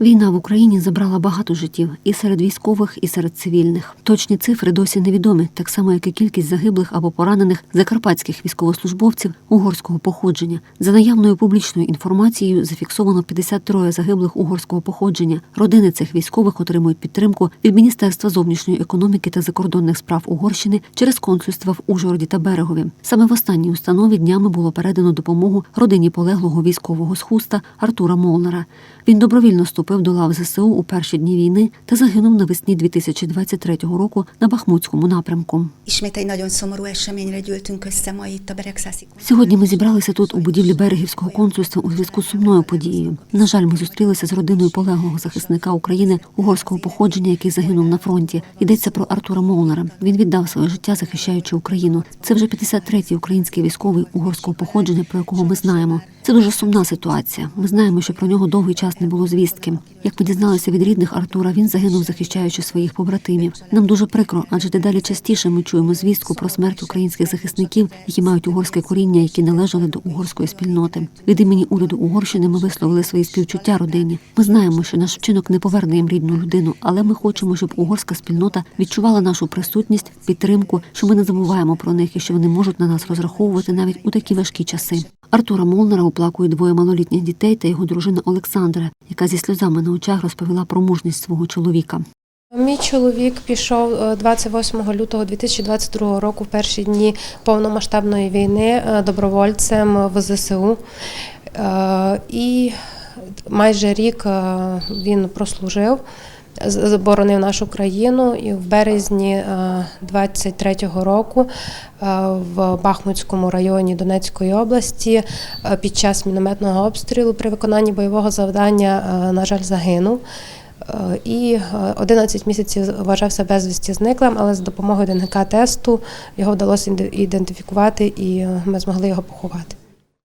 Війна в Україні забрала багато життів і серед військових, і серед цивільних. Точні цифри досі невідомі, так само як і кількість загиблих або поранених закарпатських військовослужбовців угорського походження. За наявною публічною інформацією зафіксовано 53 загиблих угорського походження. Родини цих військових отримують підтримку від Міністерства зовнішньої економіки та закордонних справ Угорщини через консульства в Ужгороді та Берегові. Саме в останній установі днями було передано допомогу родині полеглого військового з хуста Артура Молнера. Він добровільно вступив до лав ЗСУ у перші дні війни та загинув навесні 2023 року на Бахмутському напрямку. Сьогодні ми зібралися тут у будівлі берегівського консульства у зв'язку з сумною подією. На жаль, ми зустрілися з родиною полеглого захисника України угорського походження, який загинув на фронті. Йдеться про Артура Молнера. Він віддав своє життя, захищаючи Україну. Це вже 53-й український військовий угорського походження, про якого ми знаємо. Це дуже сумна ситуація. Ми знаємо, що про нього довгий час не було звістки. Як ми дізналися від рідних Артура, він загинув, захищаючи своїх побратимів. Нам дуже прикро, адже дедалі частіше ми чуємо звістку про смерть українських захисників, які мають угорське коріння, які належали до угорської спільноти. Від імені уряду Угорщини ми висловили свої співчуття родині. Ми знаємо, що наш вчинок не поверне їм рідну людину, але ми хочемо, щоб угорська спільнота відчувала нашу присутність, підтримку, що ми не забуваємо про них і що вони можуть на нас розраховувати навіть у такі важкі часи. Артура Молнера оплакують двоє малолітніх дітей та його дружина Олександра, яка зі сльозами на очах розповіла про мужність свого чоловіка. Мій чоловік пішов е, 28 лютого 2022 року, в перші дні повномасштабної війни, е, добровольцем в ЗСУ. Е, І майже рік е, він прослужив, з- боронив нашу країну. І в березні 23-го року е, в Бахмутському районі Донецької області е, під час мінометного обстрілу при виконанні бойового завдання, е, на жаль, загинув. Е, І е, 11 місяців вважався безвісті зниклим, але з допомогою ДНК-тесту його вдалося ідентифікувати і е, ми змогли його поховати.